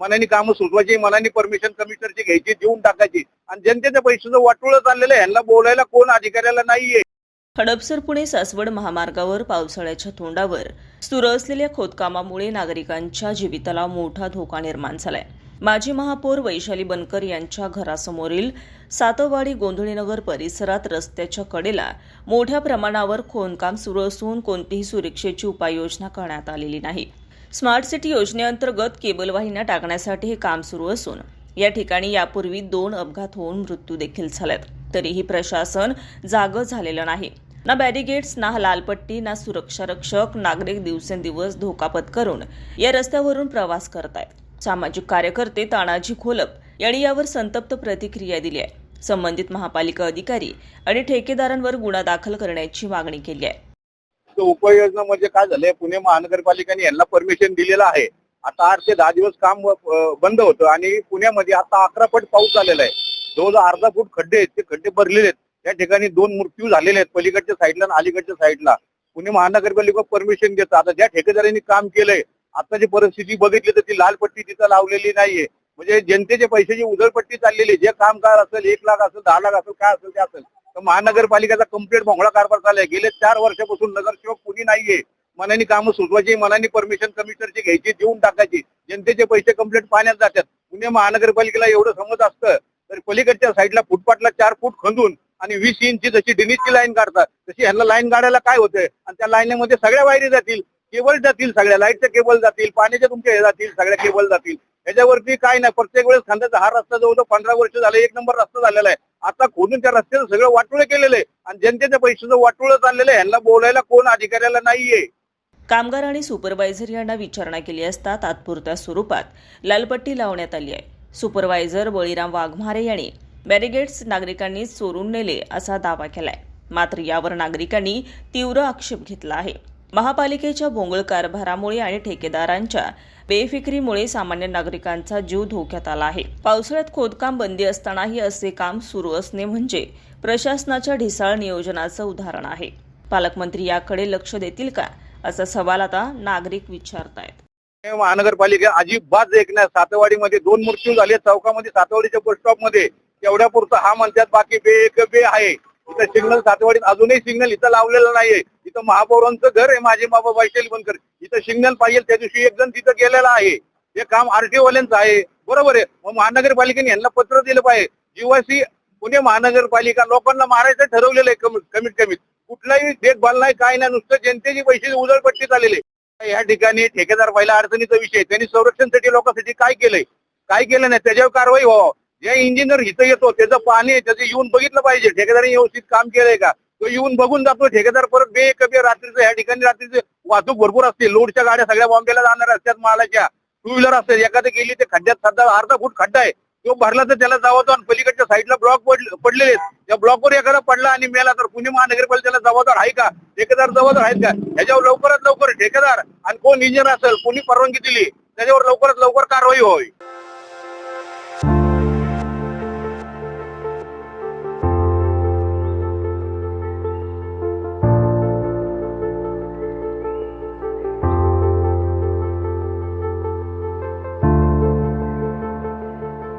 मनाने कामं सुचवायची मनाने परमिशन कमिशनरची घ्यायची देऊन टाकायची. आणि जनतेच्या पैशाचं वाटोळं चाललेलं आहे. यांना बोलायला कोण अधिकाऱ्याला नाहीये. हडपसर पुणे सासवड महामार्गावर पावसाळ्याच्या तोंडावर सुरू असलेल्या खोदकामामुळे नागरिकांच्या जीविताला मोठा धोका निर्माण झालाय. माजी महापौर वैशाली बनकर यांच्या घरासमोरील सातवाडी गोंधळीनगर परिसरात रस्त्याच्या कडेला मोठ्या प्रमाणावर खोदकाम सुरू असून कोणतीही सुरक्षेची उपाययोजना करण्यात आलेली नाही. स्मार्ट सिटी योजनेअंतर्गत केबल वाहिन्या टाकण्यासाठी हे काम सुरू असून या ठिकाणी यापूर्वी दोन अपघात होऊन मृत्यू देखील झालेत तरीही प्रशासन जागं झालेलं नाही. ना बॅरिगेट्स ना लालपट्टी ना सुरक्षा रक्षक नागरिक दिवसेंदिवस धोकापत करून या रस्त्यावरून प्रवास करतायत. सामाजिक कार्यकर्ते तानाजी खोलप यांनी यावर संतप्त प्रतिक्रिया दिली आहे. संबंधित महापालिका अधिकारी आणि ठेकेदारांवर गुन्हा दाखल करण्याची मागणी केली आहे. उपाययोजना म्हणजे काय झालंय? पुणे महानगरपालिकेने यांना परमिशन दिलेलं आहे. आता आठ ते दहा दिवस काम बंद होतं आणि पुण्यामध्ये आता अकरा फूट पाऊस झालेला आहे. जवळजवळ अर्धा फूट खड्डे आहेत ते खड्डे भरलेले आहेत. त्या ठिकाणी दोन मृत्यू झालेले आहेत पलीकडच्या साईडला आणि अलीकडच्या साईडला पुणे महानगरपालिका परमिशन देतं. आता ज्या ठेकेदारांनी काम केलंय आताची परिस्थिती बघितली तर ती लाल पट्टी तिथं लावलेली नाहीये. म्हणजे जनतेचे पैशाची उधळपट्टी चाललेली जे कामगार असेल एक लाख असेल दहा लाख असेल काय असेल ते असेल. तर महानगरपालिकेचा कंप्लीट भोंगळा कारभार चाललाय. गेले चार वर्षापासून नगरसेवक कुणी नाहीये. मनाने कामं सुचवायची मनाने परमिशन कमिशनरची घ्यायची देऊन टाकायची. जनतेचे पैसे कंप्लीट पाण्यात जातात. पुणे महानगरपालिकेला एवढं समज असतं तर पलीकडच्या साईडला फुटपाथला चार फूट खंदून आणि वीस इंची जशी डिनीजची लाईन काढतात तशी ह्यांना लाईन काढायला काय होतंय? आणि त्या लाईनमध्ये सगळ्या वायरी जातील केबल जातील सगळ्या लाईटच्या केबल जातील पाण्याच्या तुमच्या हे जातील सगळ्या केबल जातील. याच्यावरती काय नाही. प्रत्येक वेळेस खांद्याचा हा रस्ता जवळजवळ पंधरा वर्ष झाले एक नंबर रस्ता झालेला आहे. आता खोदून त्या रस्त्याचं सगळं वाटोळे केलेलं आहे. आणि जनतेच्या पैशाचं वाटोळं चाललेलं आहे. यांना बोलायला कोण अधिकाऱ्याला नाहीये. कामगार आणि सुपरवायझर यांना विचारणा केली असता तात्पुरत्या स्वरूपात लालपट्टी लावण्यात आली आहे. सुपरवायझर बळीराम वाघमारे यांनी बॅरिगेट्स नागरिकांनी चोरून नेले असा दावा केलाय. मात्र यावर नागरिकांनी तीव्र आक्षेप घेतला आहे. महापालिकेच्या भोंगळ कारभारामुळे आणि ठेकेदारांच्या बेफिक्रीमुळे सामान्य नागरिकांचा जीव धोक्यात आला आहे. पावसाळ्यात खोदकाम बंदी असतानाही असे काम सुरू असणे म्हणजे प्रशासनाच्या ढिसाळ नियोजनाचं उदाहरण आहे. पालकमंत्री याकडे लक्ष देतील का? असा सवाल आता नागरिक विचारतायत. महानगरपालिका अजिबात एक सातवाडीमध्ये दोन मृत्यू झाले. चौकामध्ये सातवाडीच्या बस स्टॉपमध्ये एवढ्या पुरतं हा म्हणतात बाकी बे एक बे आहे. इथं सिग्नल सातवाडीत अजूनही सिग्नल इथं लावलेलं नाहीये. इथं महापौरांचं घर आहे माझे बाबा वैशाली बनकर. इथं सिग्नल पाहिजे त्या दिवशी एक जण तिथं गेलेला आहे. हे काम आरटीओवाल्यांचं आहे. बरोबर आहे. मग महानगरपालिकेने यांना पत्र दिलं पाहिजे. जीवासी पुणे महानगरपालिका लोकांना मारायचं ठरवलेलं आहे कमीत कमीत कमीत कुठलाही देखभाल नाही काय नाही नुसतं जनतेची पैसे उजळपट्टी चाललेली या ठिकाणी ठेकेदार पहिला अडचणीचा विषय त्यांनी संरक्षणसाठी लोकांसाठी काय केलंय? काय केलं नाही? त्याच्यावर कारवाई व्हावं. जे इंजिनियर इथं येतो त्याचं पाणी त्याचं येऊन बघितलं पाहिजे ठेकेदारी व्यवस्थित काम केलंय का? तो येऊन बघून जातो ठेकेदार परत बे कबे रात्रीचं या ठिकाणी रात्रीचं वाहतूक भरपूर असते लोडच्या गाड्या सगळ्या बॉम्बेला जाणार असतात मालाच्या. टू व्हीलर असतात एखादं गेली ते खड्ड्यात सध्या अर्धा फूट खड्डा आहे तो भरला तर त्याला जावतो आणि पलीकडच्या साईडला ब्लॉक पडलेले त्या ब्लॉकवर एखादा पडला आणि मेला तर पुणे महानगरपालिकेला जबाबदार आहे का? ठेकेदार जबाबदार आहेत का? ह्याच्यावर लवकरात लवकर ठेकेदार आणि कोण इंजिनियर असेल कोणी परवानगी दिली त्याच्यावर लवकरात लवकर कारवाई होईल